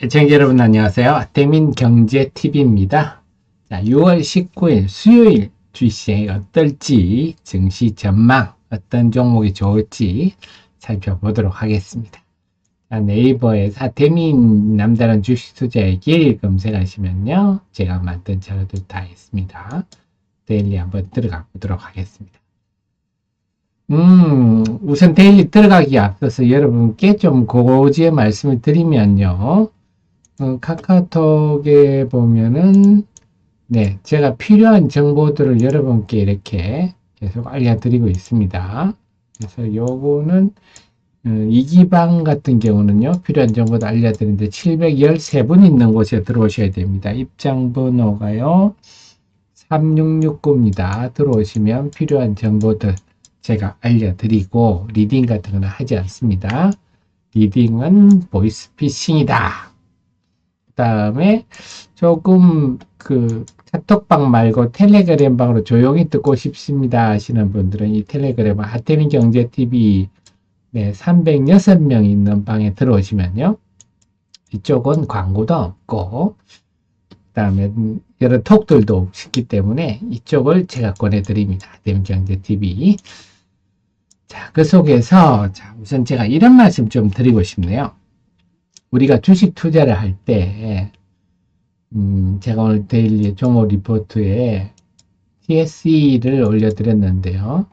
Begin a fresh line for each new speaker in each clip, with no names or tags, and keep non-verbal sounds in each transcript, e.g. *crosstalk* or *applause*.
애청자 여러분 안녕하세요. 아태민 경제TV입니다. 자, 6월 19일 수요일 주식시장이 어떨지 증시 전망 어떤 종목이 좋을지 살펴보도록 하겠습니다. 자, 네이버에서 아태민 남다른 주식 투자의 길 검색하시면요. 제가 만든 자료들 다 있습니다. 데일리 한번 들어가 보도록 하겠습니다. 음, 우선 데일리 들어가기 앞서서 여러분께 좀 고지의 말씀을 드리면요. 어, 카카오톡에 보면은, 네, 제가 필요한 정보들을 여러분께 이렇게 계속 알려드리고 있습니다. 그래서 요거는, 어, 이기방 같은 경우는요, 필요한 정보도 알려드리는데, 713분 있는 곳에 들어오셔야 됩니다. 입장 번호가요, 3669입니다. 들어오시면 필요한 정보들 제가 알려드리고, 리딩 같은 거는 하지 않습니다. 리딩은 보이스피싱이다. 그 다음에 조금 그 카톡방 말고 텔레그램 방으로 조용히 듣고 싶습니다 하시는 분들은 이 텔레그램 하태민 경제TV 네, 306명 있는 방에 들어오시면요. 이쪽은 광고도 없고 그 다음에 여러 톡들도 있기 때문에 이쪽을 제가 권해드립니다. 하태민 경제TV 자, 그 속에서 자, 우선 제가 이런 말씀 좀 드리고 싶네요. 우리가 주식 투자를 할 때, 음, 제가 오늘 데일리 종목 리포트에 TSE를 올려드렸는데요.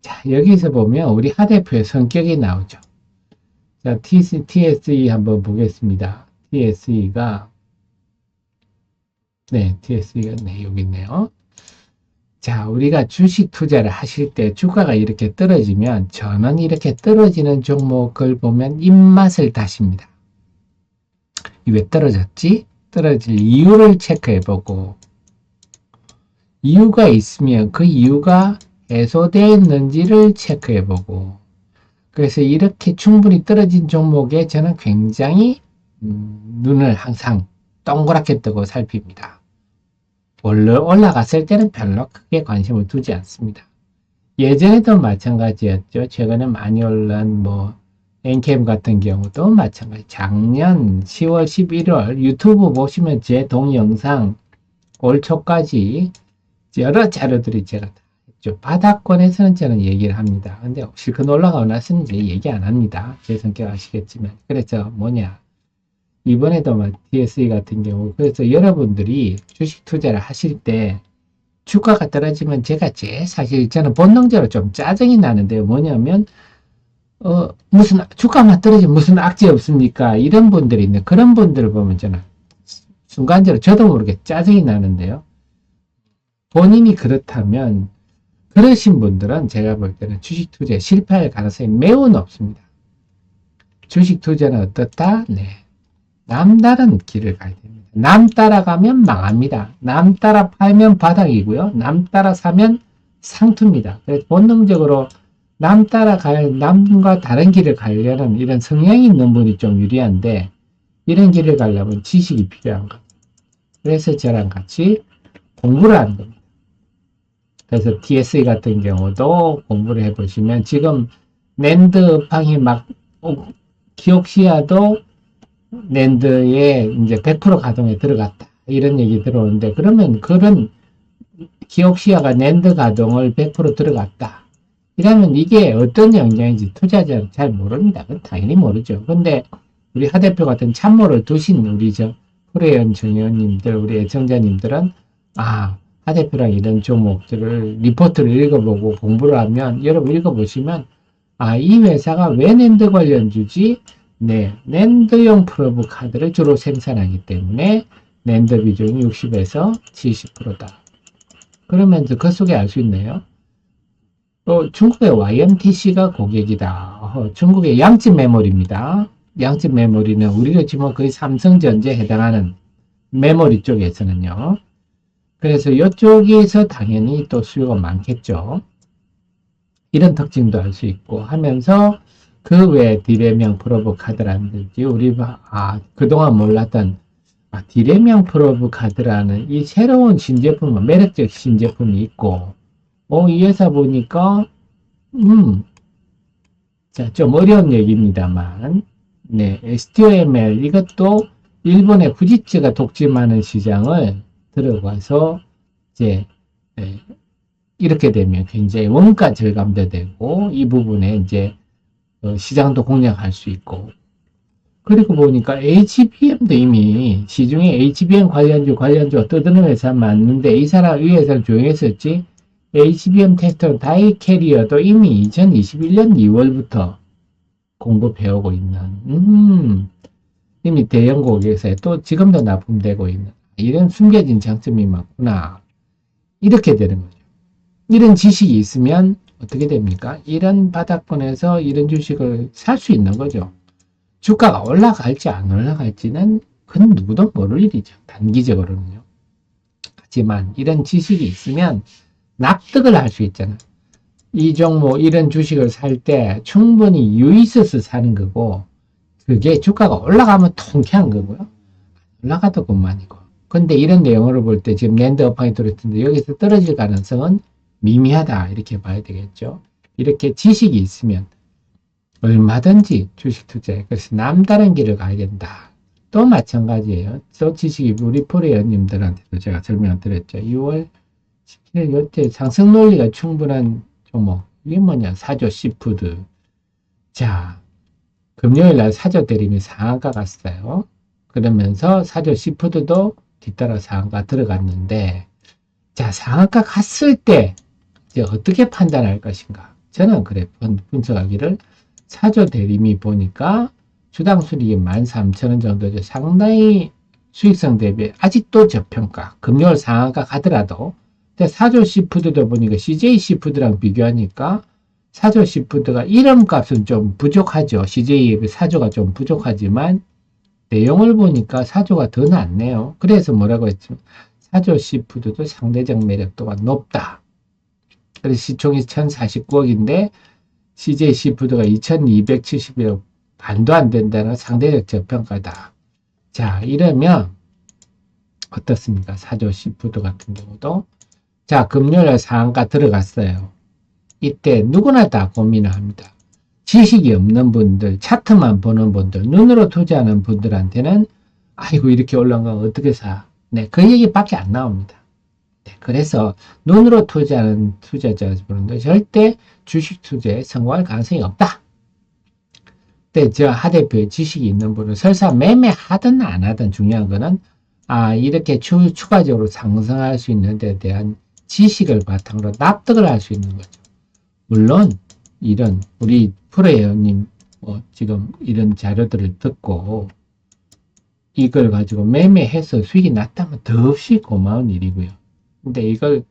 자, 여기서 보면 우리 하 대표의 성격이 나오죠. 자, TSE 한번 보겠습니다. TSE가, 네, TSE가, 네, 여기 있네요. 자, 우리가 주식 투자를 하실 때 주가가 이렇게 떨어지면 저는 이렇게 떨어지는 종목을 보면 입맛을 다십니다. 왜 떨어졌지? 떨어질 이유를 체크해 보고 이유가 있으면 그 이유가 해소되었는지를 체크해 보고 그래서 이렇게 충분히 떨어진 종목에 저는 굉장히 음, 눈을 항상 동그랗게 뜨고 살핍니다. 원래 올라갔을 때는 별로 크게 관심을 두지 않습니다. 예전에도 마찬가지였죠. 최근에 많이 올란 뭐 엔캠 같은 경우도 마찬가지. 작년 10월 11월 유튜브 보시면 제 동영상 올 초까지 여러 자료들이 제가 다 했죠. 바닥권에서는 저는 얘기를 합니다. 근데 실컷 올라가고 나서는 이제 얘기 안 합니다. 제 성격 아시겠지만. 그래서 뭐냐. 이번에도 막 DSE 같은 경우. 그래서 여러분들이 주식 투자를 하실 때 주가가 떨어지면 제가 제일 사실 저는 본능적으로 좀 짜증이 나는데요. 뭐냐면 어, 무슨, 주가만 떨어지면 무슨 악재 없습니까? 이런 분들이 있는데, 그런 분들을 보면 저는 순간적으로 저도 모르게 짜증이 나는데요. 본인이 그렇다면, 그러신 분들은 제가 볼 때는 주식 투자에 실패할 가능성이 매우 높습니다. 주식 투자는 어떻다? 네. 남다른 길을 가야 됩니다. 남 따라가면 망합니다. 남 따라 팔면 바닥이고요. 남 따라 사면 상투입니다. 그래서 본능적으로 남 따라갈, 남과 다른 길을 가려는 이런 성향이 있는 분이 좀 유리한데, 이런 길을 가려면 지식이 필요한 겁니다. 그래서 저랑 같이 공부를 하는 겁니다. 그래서 TSE 같은 경우도 공부를 해보시면, 지금 랜드 방이 막, 어, 기억시야도 랜드에 이제 100% 가동에 들어갔다. 이런 얘기 들어오는데, 그러면 그런 기억시야가 랜드 가동을 100% 들어갔다. 이러면 이게 어떤 영향인지 투자자는 잘 모릅니다. 그건 당연히 모르죠. 근데 우리 하 대표 같은 참모를 두신 우리 저 프레연 정의원님들, 우리 애청자님들은 아, 하 대표랑 이런 종목들을 리포트를 읽어보고 공부를 하면 여러분 읽어보시면 아, 이 회사가 왜 낸드 관련주지? 네, 낸드용 프로브 카드를 주로 생산하기 때문에 낸드 비중이 60에서 70%다. 그러면 그 속에 알 수 있네요. 어, 중국의 YMTC가 고객이다. 어, 중국의 양집 메모리입니다. 양집 메모리는 우리가 지금 거의 삼성전자에 해당하는 메모리 쪽에서는요. 그래서 이쪽에서 당연히 또 수요가 많겠죠. 이런 특징도 알 수 있고 하면서 그 외에 디레명 프로브 카드라든지 우리 아 그동안 몰랐던 아, 디레명 프로브 카드라는 이 새로운 신제품, 매력적 신제품이 있고 어, 이 회사 보니까, 음, 자, 좀 어려운 얘기입니다만, 네, STOML, 이것도 일본의 후지츠가 독점하는 시장을 들어가서 이제 예, 이렇게 되면 굉장히 원가 절감도 되고 이 부분에 이제 어, 시장도 공략할 수 있고. 그리고 보니까 HBM도 이미 시중에 HBM 관련주 관련주가 떠드는 회사 맞는데 이 사람 이 회사는 조용했었지 HBM 테스터 다이 캐리어도 이미 2021년 2월부터 공급해오고 있는 음 이미 대형 고객사에 또 지금도 납품되고 있는 이런 숨겨진 장점이 많구나 이렇게 되는 거죠. 이런 지식이 있으면 어떻게 됩니까? 이런 바닥권에서 이런 주식을 살 수 있는 거죠. 주가가 올라갈지 안 올라갈지는 그건 누구도 모를 일이죠. 단기적으로는요. 하지만 이런 지식이 있으면 납득을 할 수 있잖아. 이 종목, 이런 주식을 살 때 충분히 이유 있어서 사는 거고, 그게 주가가 올라가면 통쾌한 거고요. 올라가도 그만이고. 근데 이런 내용으로 볼 때 지금 랜드 업황이 들었는데 여기서 떨어질 가능성은 미미하다. 이렇게 봐야 되겠죠. 이렇게 지식이 있으면 얼마든지 주식 투자에 그래서 남다른 길을 가야 된다. 또 마찬가지예요. 또 지식이 우리 프로회원님들한테도 제가 설명을 드렸죠. 6월 17일 요때 상승 논리가 충분한 종목. 이게 뭐냐? 사조 시푸드. 자, 금요일 날 사조 대림이 상한가 갔어요. 그러면서 사조 시푸드도 뒤따라 상한가 들어갔는데, 자, 상한가 갔을 때 이제 어떻게 판단할 것인가? 저는 그래 분- 분석하기를 사조 대림이 보니까 주당 수익이 13,000원 정도죠. 상당히 수익성 대비 아직도 저평가. 금요일 상한가 가더라도 근데 사조 시푸드도 보니까 CJ 시푸드랑 비교하니까 사조 시푸드가 이름값은 좀 부족하죠. CJ의 사조가 좀 부족하지만 내용을 보니까 사조가 더 낫네요. 그래서 뭐라고 했죠? 사조 시푸드도 상대적 매력도가 높다. 그래서 시총이 1049억인데 CJ 시푸드가 2271억 반도 안 된다는 상대적 저평가다. 자, 이러면 어떻습니까? 사조 시푸드 같은 경우도 자, 금요일 상한가 들어갔어요. 이때 누구나 다 고민을 합니다. 지식이 없는 분들, 차트만 보는 분들, 눈으로 투자하는 분들한테는 아이고 이렇게 올라간 거 어떻게 사? 네, 그 얘기밖에 안 나옵니다. 네, 그래서 눈으로 투자하는 투자자분들 절대 주식 투자에 성공할 가능성이 없다. 근데 저 하 대표의 지식이 있는 분은 설사 매매하든 안 하든 중요한 거는 아 이렇게 추, 추가적으로 상승할 수 있는 데 대한 지식을 바탕으로 납득을 할 수 있는 거죠. 물론 이런 우리 프로회원님 뭐 지금 이런 자료들을 듣고 이걸 가지고 매매해서 수익이 났다면 더없이 고마운 일이고요. 근데 이걸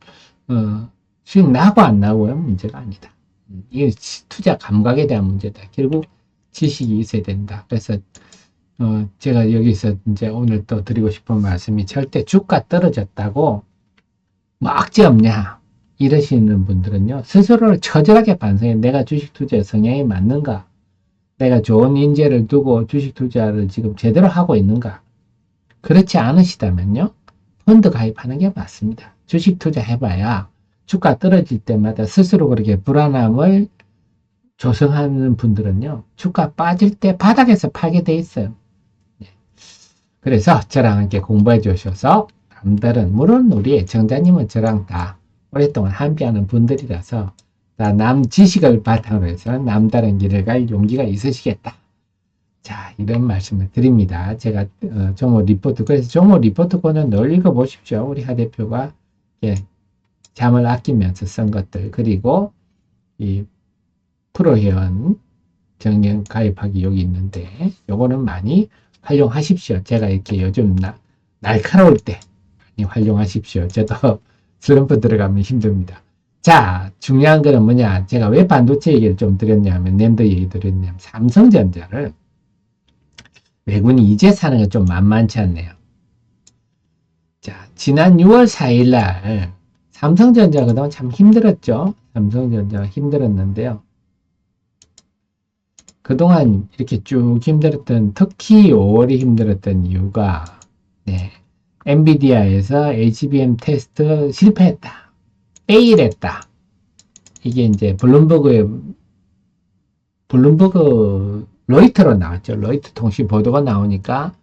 어, 수익 나고 안 나고는 문제가 아니다. 음, 이게 지- 투자 감각에 대한 문제다. 결국 지식이 있어야 된다. 그래서 어, 제가 여기서 이제 오늘 또 드리고 싶은 말씀이 절대 주가 떨어졌다고 뭐 악재 없냐 이러시는 분들은요 스스로를 처절하게 반성해 내가 주식 투자의 성향이 맞는가 내가 좋은 인재를 두고 주식 투자를 지금 제대로 하고 있는가 그렇지 않으시다면요 펀드 가입하는 게 맞습니다 주식 투자 해봐야 주가 떨어질 때마다 스스로 그렇게 불안함을 조성하는 분들은요 주가 빠질 때 바닥에서 팔게 돼 있어요 네. 그래서 저랑 함께 공부해 주셔서 남들은 물론 우리 애청자님은 저랑 다 오랫동안 함께하는 분들이라서 다 남 지식을 바탕으로 해서 남다른 길을 갈 용기가 있으시겠다. 자 이런 말씀을 드립니다. 제가 어, 종목 리포트 그래서 종목 리포트권은 늘 읽어보십시오. 우리 하 대표가 예, 잠을 아끼면서 쓴 것들 그리고 이 프로 회원 정년 가입하기 여기 있는데 요거는 많이 활용하십시오. 제가 이렇게 요즘 나, 날카로울 때 활용하십시오. 저도 *laughs* 슬럼프 들어가면 힘듭니다. 자, 중요한 거는 뭐냐. 제가 왜 반도체 얘기를 좀 드렸냐면, 낸드 얘기 드렸냐면, 삼성전자를 외국인이 이제 사는 게 좀 만만치 않네요. 자, 지난 6월 4일 날, 삼성전자 그동안 참 힘들었죠. 삼성전자가 힘들었는데요. 그동안 이렇게 쭉 힘들었던, 특히 5월이 힘들었던 이유가, 네, 엔비디아에서 HBM 테스트 실패했다. 페일했다. 이게 이제 블룸버그에 블룸버그 로이터로 나왔죠. 로이터 통신 보도가 나오니까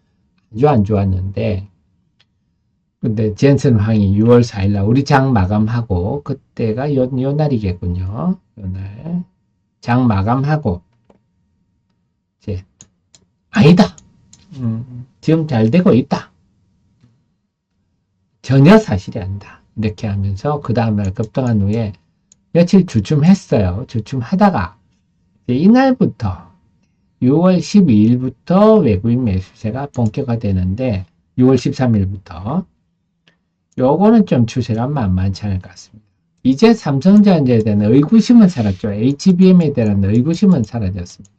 아주 안 좋았는데 근데 젠슨 황이 6월 4일 날 우리 장 마감하고 그때가 요, 요 날이겠군요. 요 날 장 마감하고 이제 아니다. 음, 지금 잘 되고 있다. 전혀 사실이 아니다. 이렇게 하면서 그 다음날 급등한 후에 며칠 주춤했어요. 주춤하다가 이날부터 6월 12일부터 외국인 매수세가 본격화되는데 6월 13일부터 요거는 좀 추세가 만만치 않을 것 같습니다. 이제 삼성전자에 대한 의구심은 사라졌죠. HBM에 대한 의구심은 사라졌습니다.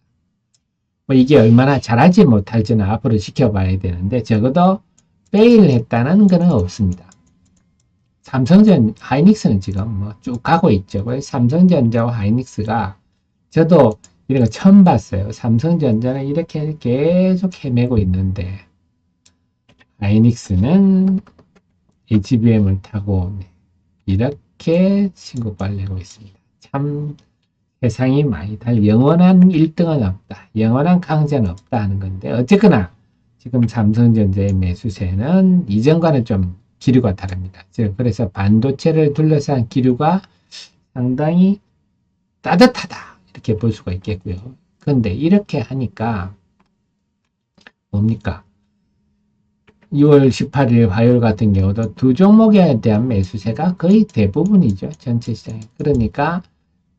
뭐 이게 얼마나 잘하지 못할지는 앞으로 지켜봐야 되는데 적어도 페일 했다는 거는 없습니다. 삼성전 하이닉스는 지금 뭐 쭉 가고 있죠. 삼성전자와 하이닉스가 저도 이런 거 처음 봤어요. 삼성전자는 이렇게 계속 헤매고 있는데 하이닉스는 HBM을 타고 이렇게 신고가를 내고 있습니다. 참 세상이 많이 달 영원한 1등은 없다. 영원한 강자는 없다 하는 건데 어쨌거나 지금 삼성전자의 매수세는 이전과는 좀 기류가 다릅니다. 즉, 그래서 반도체를 둘러싼 기류가 상당히 따뜻하다 이렇게 볼 수가 있겠고요. 그런데 이렇게 하니까 뭡니까? 6월 18일 화요일 같은 경우도 두 종목에 대한 매수세가 거의 대부분이죠. 전체 시장에. 그러니까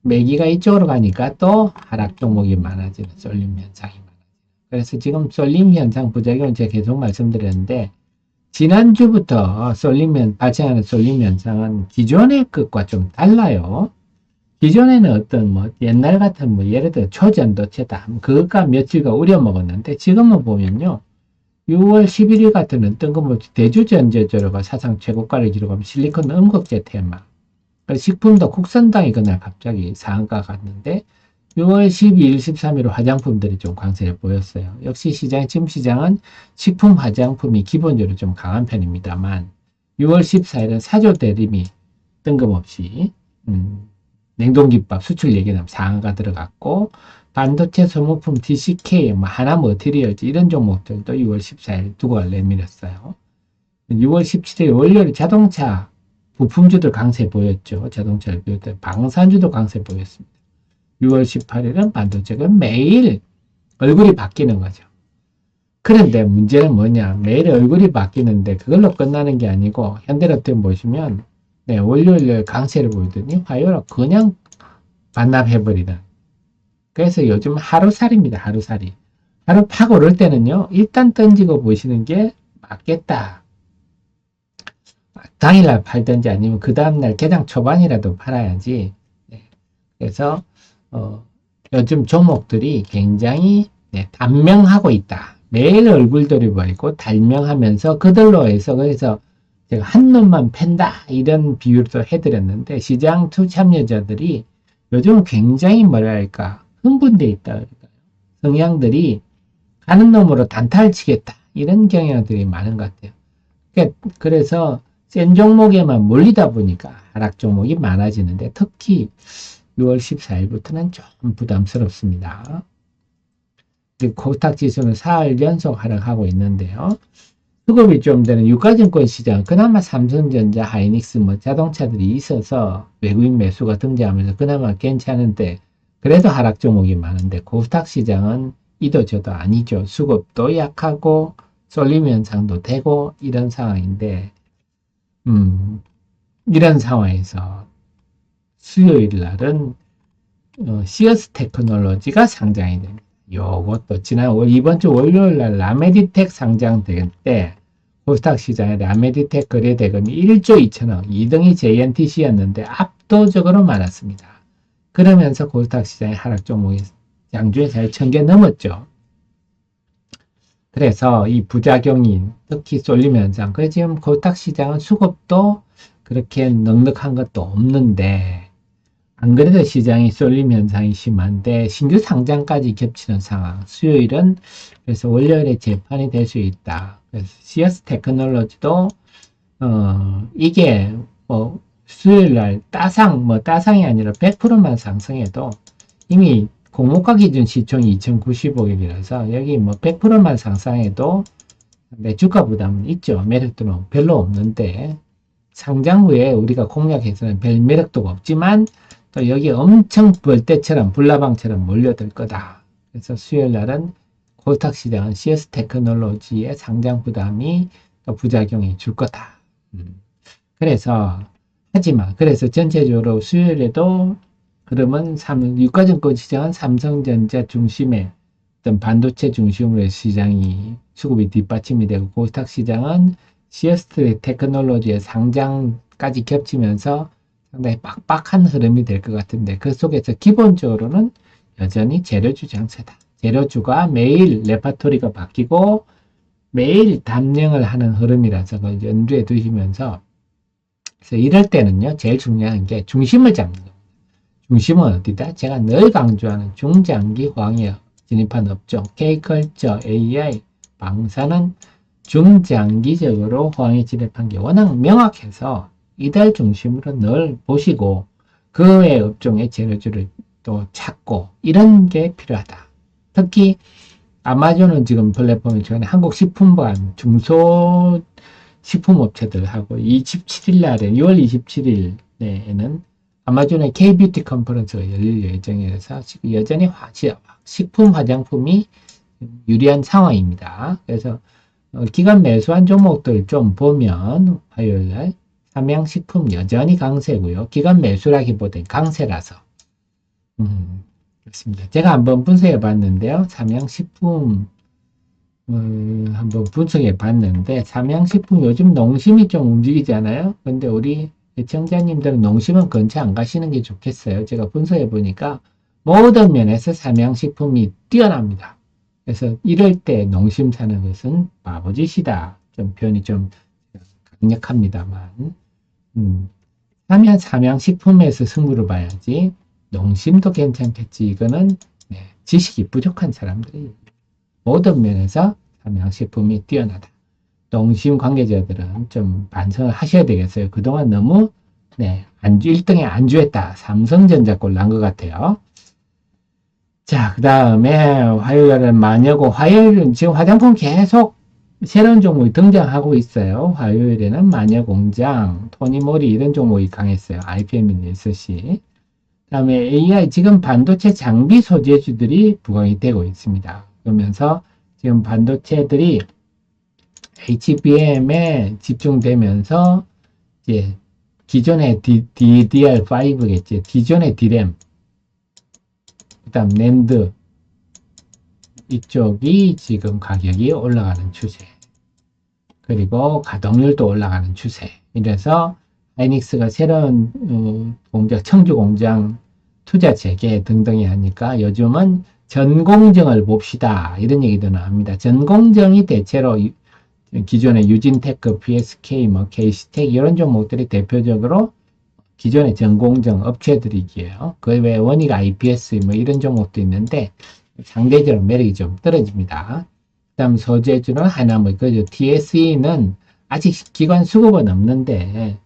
매기가 이쪽으로 가니까 또 하락 종목이 많아지는 쏠림 많아지는. 그래서 지금 쏠림 현상 부작용을 제가 계속 말씀드렸는데 지난주부터 쏠림, 발생하는 쏠림 현상은 기존의 것과 좀 달라요. 기존에는 어떤 뭐 옛날 같은 뭐 예를 들어 초전도체다. 그것과 며칠가 우려먹었는데 지금은 보면요. 6월 11일 같은 뜬금없이 대주전제조로가 사상 최고가를 기록하면 실리콘 음극재 테마. 식품도 국산당이 그날 갑자기 상한가 갔는데 6월 12일, 13일 화장품들이 좀 강세를 보였어요. 역시 시장, 지금 시장은 식품 화장품이 기본적으로 좀 강한 편입니다만 6월 14일은 사조 대림이 뜬금없이 음, 냉동김밥 수출 얘기는 상한가 들어갔고 반도체 소모품 DCK, 뭐 하나 머티리얼즈 이런 종목들도 6월 14일 두고를 내밀었어요. 6월 17일 월요일 자동차 부품주도 강세 보였죠. 자동차를 비롯해 방산주도 강세 보였습니다. 6월 18일은 반도체가 매일 얼굴이 바뀌는 거죠. 그런데 문제는 뭐냐? 매일 얼굴이 바뀌는데 그걸로 끝나는 게 아니고 현대로템 보시면 네, 월요일 강세를 보이더니 화요일 그냥 반납해버리는. 그래서 요즘 하루살입니다. 하루살이. 하루 파고 오를 때는요. 일단 던지고 보시는 게 맞겠다. 당일날 팔든지 아니면 그 다음날 개장 초반이라도 팔아야지. 네. 그래서 어, 요즘 종목들이 굉장히 네, 단명하고 있다. 매일 얼굴들이 보이고 단명하면서 그들로 해서 그래서 제가 한 놈만 팬다 이런 비유도 해드렸는데 시장 투 참여자들이 요즘 굉장히 뭐랄까 흥분돼 있다? 성향들이 가는 놈으로 단타를 치겠다 이런 경향들이 많은 것 같아요. 그러니까 그래서 센 종목에만 몰리다 보니까 하락 종목이 많아지는데 특히 6월 14일부터는 좀 부담스럽습니다. 코스닥 지수는 4일 연속 하락하고 있는데요. 수급이 좀 되는 유가증권 시장, 그나마 삼성전자, 하이닉스, 뭐 자동차들이 있어서 외국인 매수가 등장하면서 그나마 괜찮은데, 그래도 하락 종목이 많은데, 코스닥 시장은 이도 저도 아니죠. 수급도 약하고, 쏠림 현상도 되고, 이런 상황인데, 음, 이런 상황에서 수요일 날은 어, 시어스 테크놀로지가 상장이 됩니다. 요것도 지난 이번 주 월요일 날 라메디텍 상장될 때 코스닥 시장에 라메디텍 거래 대금이 1조 2천억, 2등이 JNTC였는데 압도적으로 많았습니다. 그러면서 코스닥 시장의 하락 종목이 양주에서 1000개 넘었죠. 그래서 이 부작용인 특히 쏠림 현상, 그 지금 코스닥 시장은 수급도 그렇게 넉넉한 것도 없는데 안 그래도 시장이 쏠림 현상이 심한데 신규 상장까지 겹치는 상황. 수요일은 그래서 월요일에 재판이 될 수 있다. 그래서 CS 테크놀로지도 어 이게 뭐 수요일 날 따상 뭐 따상이 아니라 100%만 상승해도 이미 공모가 기준 시총이 2,095일이라서 여기 뭐 100%만 상승해도 내 주가 부담은 있죠. 매력도는 별로 없는데 상장 후에 우리가 공략해서는 별 매력도가 없지만 또 여기 엄청 벌떼처럼 불나방처럼 몰려들 거다. 그래서 수요일 날은 코스닥 시장은 CS 테크놀로지의 상장 부담이 또 부작용이 줄 거다. 음. 그래서 하지만 그래서 전체적으로 수요일에도 그러면 삼, 유가증권 시장은 삼성전자 중심의 어떤 반도체 중심으로 시장이 수급이 뒷받침이 되고 코스닥 시장은 CS 테크놀로지의 상장까지 겹치면서 상당히 빡빡한 흐름이 될 것 같은데 그 속에서 기본적으로는 여전히 재료주 장세다. 재료주가 매일 레파토리가 바뀌고 매일 담령을 하는 흐름이라서 그걸 연두에 두시면서 그래서 이럴 때는요 제일 중요한 게 중심을 잡는 겁니다. 중심은 어디다? 제가 늘 강조하는 중장기 광역 진입한 업종 K컬처, AI, 방사는 중장기적으로 호황에 진입한 게 워낙 명확해서 이달 중심으로 늘 보시고 그 외 업종의 재료주를 또 찾고 이런 게 필요하다. 특히 아마존은 지금 플랫폼이 전에 한국식품관 중소 식품업체들하고 27일 날에 6월 27일에는 아마존의 K-뷰티 컨퍼런스가 열릴 예정이라서 여전히 화- 식품 화장품이 유리한 상황입니다. 그래서 어, 기간 매수한 종목들 좀 보면 화요일 날 삼양식품 여전히 강세고요. 기간 매수라기보다는 강세라서 음, 그렇습니다. 제가 한번 분석해 봤는데요. 삼양식품 음, 한번 분석해 봤는데 삼양식품 요즘 농심이 좀 움직이잖아요. 근데 우리 시청자님들은 농심은 근처 안 가시는 게 좋겠어요. 제가 분석해 보니까 모든 면에서 삼양식품이 뛰어납니다. 그래서 이럴 때 농심 사는 것은 바보짓이다. 좀 표현이 좀 강력합니다만, 음, 삼양식품에서 승부를 봐야지 농심도 괜찮겠지. 이거는 네, 지식이 부족한 사람들이 모든 면에서 삼양식품이 뛰어나다. 농심 관계자들은 좀 반성을 하셔야 되겠어요. 그동안 너무 네, 안주 1등에 안주했다. 삼성전자 꼴 난 것 같아요. 자, 그 다음에 화요일은 마녀고 화요일은 지금 화장품 계속 새로운 종목이 등장하고 있어요. 화요일에는 마녀공장, 토니모리 이런 종목이 강했어요. IPM SC. 그 다음에 AI 지금 반도체 장비 소재주들이 부각이 되고 있습니다. 그러면서 지금 반도체들이 HBM에 집중되면서 이제 기존의 DDR5겠지. 기존의 DRAM, 그 다음 낸드 이쪽이 지금 가격이 올라가는 추세. 그리고 가동률도 올라가는 추세. 이래서 하이닉스가 새로운 어, 공장, 청주 공장 투자 재개 등등이 하니까 요즘은 전공정을 봅시다. 이런 얘기도 나옵니다. 전공정이 대체로 유- 기존의 유진테크, PSK, 뭐 KC텍 이런 종목들이 대표적으로 기존의 전공정 업체들이기에요. 그 외에 원익 IPS 뭐 이런 종목도 있는데 상대적으로 매력이 좀 떨어집니다. 그 다음 소재주는 하나뭐 그죠. TSE는 아직 기관 수급은 없는데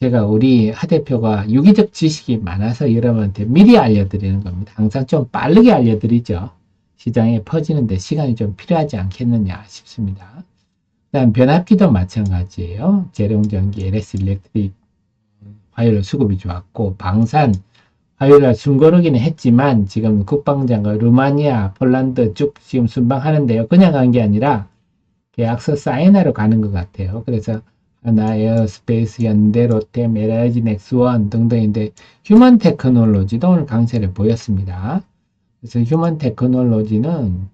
제가 우리 하 대표가 유기적 지식이 많아서 여러분한테 미리 알려드리는 겁니다. 항상 좀 빠르게 알려드리죠. 시장에 퍼지는데 시간이 좀 필요하지 않겠느냐 싶습니다. 그 다음 변압기도 마찬가지예요. 재룡전기, LS 일렉트릭 화요일 수급이 좋았고 방산 화요일날 숨고르기는 했지만 지금 국방장관 루마니아, 폴란드 쭉 지금 순방하는데요. 그냥 간 게 아니라 계약서 사인하러 가는 것 같아요. 그래서 하나, 에어스페이스, 현대, 롯데, 메라이지, 넥스원 등등인데 휴먼 테크놀로지도 오늘 강세를 보였습니다. 그래서 휴먼 테크놀로지는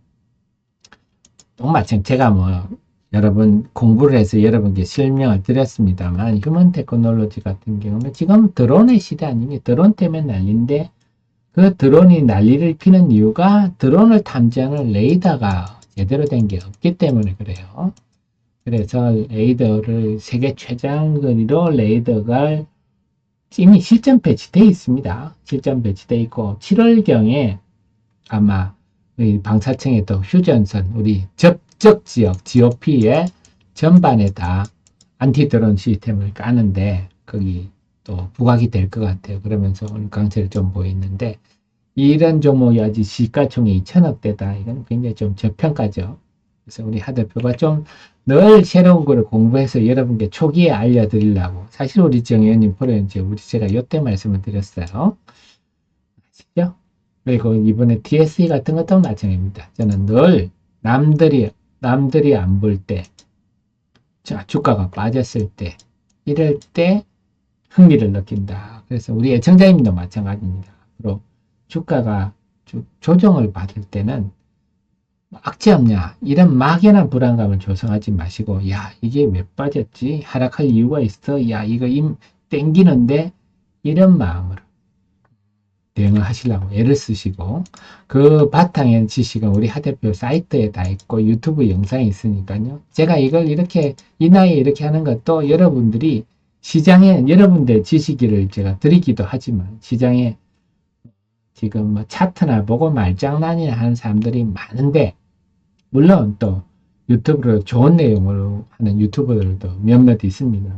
또 마찬가지 제가 뭐 여러분 공부를 해서 여러분께 설명을 드렸습니다만 휴먼 테크놀로지 같은 경우는 지금 드론의 시대 아니니 드론 때문에 난리인데 그 드론이 난리를 피는 이유가 드론을 탐지하는 레이더가 제대로 된 게 없기 때문에 그래요. 그래서 레이더를 세계 최장 거리로 레이더가 이미 실전 배치되어 있습니다. 실전 배치되어 있고 7월경에 아마 이 방사청의 또 휴전선 우리 접 적 지역 GOP의 전반에 다 안티드론 시스템을 까는데 거기 또 부각이 될 것 같아요. 그러면서 오늘 강세를 좀 보이는데 이런 종목이 아직 시가총이 2천억대다. 이건 굉장히 좀 저평가죠. 그래서 우리 하 대표가 좀 늘 새로운 거를 공부해서 여러분께 초기에 알려드리려고. 사실 우리 정 의원님 프로에 이제 우리 제가 요때 말씀을 드렸어요. 아시죠? 그리고 이번에 DSE 같은 것도 마찬가지입니다. 저는 늘 남들이, 남들이 안 볼 때, 자, 주가가 빠졌을 때, 이럴 때 흥미를 느낀다. 그래서 우리 애청자님도 마찬가지입니다. 앞으로 주가가 조- 조정을 받을 때는 악재 없냐. 이런 막연한 불안감을 조성하지 마시고 야 이게 왜 빠졌지? 하락할 이유가 있어? 야 이거 임 땡기는데? 이런 마음으로 대응을 하시려고 애를 쓰시고 그 바탕에 지식은 우리 하 대표 사이트에 다 있고 유튜브 영상이 있으니까요 제가 이걸 이렇게 이 나이에 이렇게 하는 것도 여러분들이 시장에 여러분들 지식을 제가 드리기도 하지만 시장에 지금 뭐 차트나 보고 말장난이나 하는 사람들이 많은데 물론 또 유튜브로 좋은 내용을 하는 유튜버들도 몇몇 있습니다.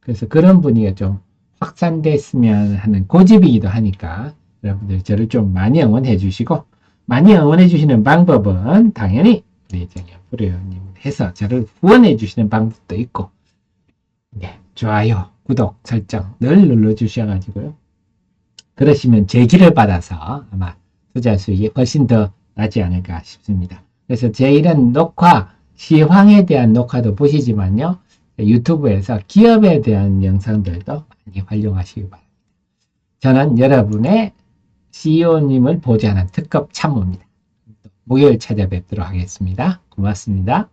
그래서 그런 분위기가 좀 확산됐으면 하는 고집이기도 하니까 여러분들 저를 좀 많이 응원해 주시고 많이 응원해 주시는 방법은 당연히 우리 정현 프로님 해서 저를 후원해 주시는 방법도 있고 네, 좋아요, 구독, 설정 늘 눌러 주셔가지고요. 그러시면 제기를 받아서 아마 투자 수익이 훨씬 더 나지 않을까 싶습니다. 그래서 제 이런 녹화, 시황에 대한 녹화도 보시지만요. 유튜브에서 기업에 대한 영상들도 많이 활용하시기 바랍니다. 저는 여러분의 CEO님을 보좌하는 특급 참모입니다. 목요일 찾아뵙도록 하겠습니다. 고맙습니다.